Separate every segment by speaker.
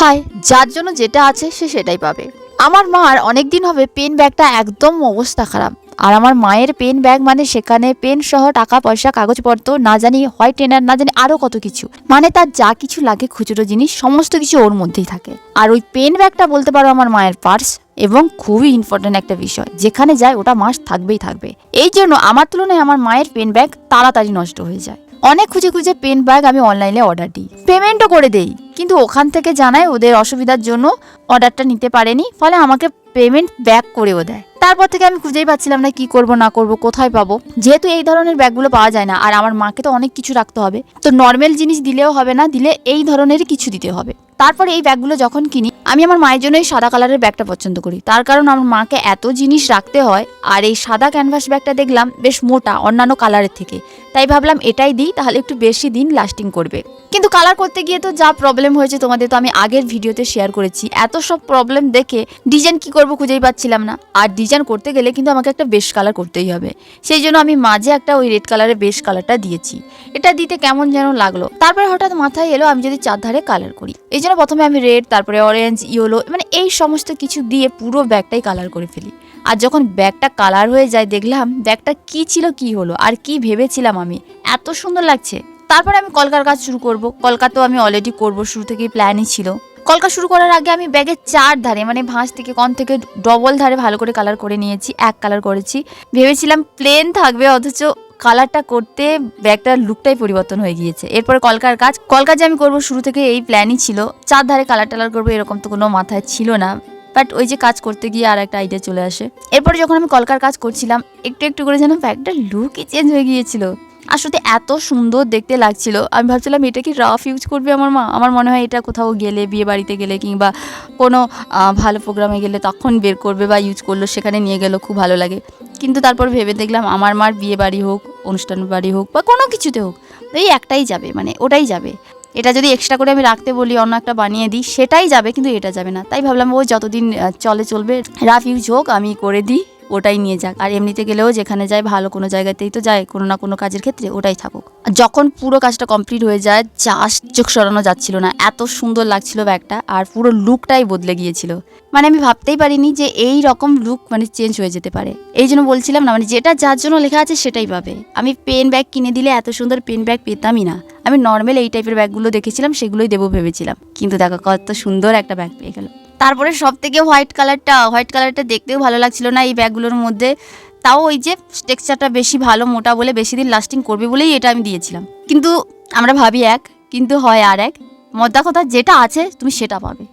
Speaker 1: High যার জন্য যেটা আছে সে সেটাই পাবে। আমার মার অনেক দিন হবে পেন ব্যাগটা একদম অবস্থা খারাপ। আর আমার মায়ের পেন ব্যাগ মানে সেখানে পেন সহ টাকা, পয়সা, কাগজপত্র, না জানি হয় টেনার, না জানি আরও কত কিছু। মানে তার যা কিছু লাগে খুচরো জিনিস, সমস্ত কিছু ওর মধ্যেই থাকে। আর ওই পেন ব্যাগটা বলতে পারো আমার মায়ের পার্স এবং খুবই ইম্পর্ট্যান্ট একটা বিষয়, যেখানে যায় ওটা মাস থাকবেই থাকবে। এই জন্য আমার তুলনায় আমার মায়ের পেন ব্যাগ তাড়াতাড়ি নষ্ট হয়ে যায়। অনেক খুঁজে খুঁজে পেন ব্যাগ আমি অনলাইনে অর্ডার দিই। পেমেন্টও করে দেই। কিন্তু ওখান থেকে জানায় ওদের অসুবিধার জন্য অর্ডারটা নিতে পারেনি, ফলে আমাকে পেমেন্ট ব্যাক করেও দেয়। তারপর থেকে আমি খুঁজেই পাচ্ছিলাম না কি করব, না করব, কোথায় পাবো। যেহেতু এই ধরনের ব্যাগগুলো পাওয়া যায় না, আর আমার মাকে তো অনেক কিছু রাখতে হবে, তো নর্মাল জিনিস দিলেও হবে না, দিলে এই ধরনের কিছু দিতে হবে। তারপরে এই ব্যাগগুলো যখন কিনি, আমি আমার মায়ের জন্য এই সাদা কালারের ব্যাগটা পছন্দ করি। তার কারণ আমার মাকে এত জিনিস রাখতে হয়, আর এই সাদা ক্যানভাস ব্যাগটা দেখলাম বেশ মোটা, অন্যান্য কালারের থেকে। তাই ভাবলাম এটাই দিই, তাহলে একটু বেশি দিন লাস্টিং করবে। কিন্তু কালার করতে গিয়ে তো যা প্রবলেম হয়েছে তোমাদের তো আমি আগের ভিডিওতে শেয়ার করেছি। এত সব প্রবলেম দেখে ডিজাইন কি করব খুঁজেই পাচ্ছিলাম না। আর ডিজাইন করতে গেলে কিন্তু আমাকে একটা বেশ কালার করতেই হবে। সেই জন্য আমি মাঝে একটা ওই রেড কালারের বেশ কালারটা দিয়েছি। এটা দিতে কেমন যেন লাগল। তারপরে হঠাৎ মাথায় এলো আমি যদি চারধারে কালার করি। এই জন্য প্রথমে আমি রেড তারপরে অরেঞ্জ ইয়েলো মানে এই সমস্ত কিছু দিয়ে পুরো ব্যাগটাই কালার করে ফেলি। আর যখন ব্যাগটা কালার হয়ে যায়, দেখলাম ব্যাগটা কি ছিল, কি হলো, আর কি ভেবেছিলাম আমি। এত সুন্দর লাগছে। তারপরে আমি কলকার কাজ শুরু করব। কলকা তো আমি অলরেডি করব, শুরু থেকেই প্ল্যানই ছিল। কলকা শুরু করার আগে আমি ব্যাগের চার ধারে মানে ভাঁজ থেকে কন থেকে ডবল ধারে ভালো করে কালার করে নিয়েছি, এক কালার করেছি। ভেবেছিলাম প্লেন থাকবে, অথচ কালারটা করতে ব্যাগটার লুকটাই পরিবর্তন হয়ে গিয়েছে। এরপরে কলকার কাজ কলকার যে আমি করব শুরু থেকে এই প্ল্যানই ছিল। চার ধারে কালার টালার করব এরকম তো কোনো মাথায় ছিল না। বাট ওই যে কাজ করতে গিয়ে আর একটা আইডিয়া চলে আসে। এরপরে যখন আমি কলকার কাজ করছিলাম, একটু একটু করে যেন ব্যাগটার লুকই চেঞ্জ হয়ে গিয়েছিল। আসলে এত সুন্দর দেখতে লাগছিল। আমি ভাবছিলাম, এটা কি রাফ ইউজ করবে আমার মা? আমার মনে হয় এটা কোথাও গেলে, বিয়ে বাড়িতে গেলে কিংবা কোনো ভালো প্রোগ্রামে গেলে তখন বের করবে বা ইউজ করল, সেখানে নিয়ে গেলো, খুব ভালো লাগে। কিন্তু তারপর ভেবে দেখলাম, আমার মার বিয়ে বাড়ি হোক, অনুষ্ঠান বাড়ি হোক বা কোনো কিছুতে হোক, এই একটাই যাবে মানে ওটাই যাবে। এটা যদি এক্সট্রা করে আমি রাখতে বলি, অন্য একটা বানিয়ে দিই, সেটাই যাবে, কিন্তু এটা যাবে না। তাই ভাবলাম, ও যতদিন চলে চলবে রাফ ইউজ হোক, আমি করে দিই। ওটাই নিয়ে যাক। আর এমনিতে গেলেও যেখানে যায় ভালো কোনো জায়গাতেই তো যায়, কোনো না কোনো কাজের ক্ষেত্রে ওটাই থাকুক। যখন পুরো কাজটা কমপ্লিট হয়ে যায় জাস্ট চোখ সরানো যাচ্ছিল না। এত সুন্দর লাগছিল ব্যাগটা আর পুরো লুকটাই বদলে গিয়েছিল। মানে আমি ভাবতেই পারিনি যে এই রকম লুক মানে চেঞ্জ হয়ে যেতে পারে। এই জন্য বলছিলাম না মানে যেটা যার জন্য লেখা আছে সেটাই পাবে। আমি পেন ব্যাগ কিনে দিলে এত সুন্দর পেন ব্যাগ পেতামই না। আমি নর্মাল এই টাইপের ব্যাগগুলো দেখেছিলাম, সেগুলোই দেবো ভেবেছিলাম। কিন্তু দেখো কত সুন্দর একটা ব্যাগ পেয়ে গেল। তারপরে সব থেকে হোয়াইট কালারটা হোয়াইট কালারটা দেখতেও ভালো লাগছিল না এই ব্যাগগুলোর মধ্যে। তাও ওই যে টেক্সচারটা বেশি ভালো, মোটা বলে বেশি দিন লাস্টিং করবে বলেই এটা আমি দিয়েছিলাম। কিন্তু আমরা ভাবি এক, কিন্তু হয় আর এক। মদ্দা কথা যেটা আছে, তুমি সেটা পাবে।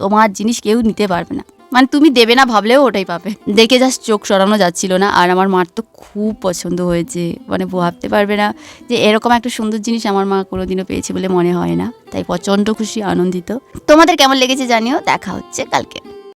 Speaker 1: তোমার জিনিস কেউ নিতে পারবে না। মানে তুমি দেবে না ভাবলেও ওটাই পাবে। দেখে জাস্ট চোখ সরানো যাচ্ছিল না, আর আমার মার তো খুব পছন্দ হয়েছে। মানে ভাবতে পারবে না যে এরকম একটা সুন্দর জিনিস আমার মা কোনোদিনও পেয়েছে বলে মনে হয় না। তাই প্রচণ্ড খুশি, আনন্দিত। তোমাদের কেমন লেগেছে জানিও, দেখা হচ্ছে কালকে।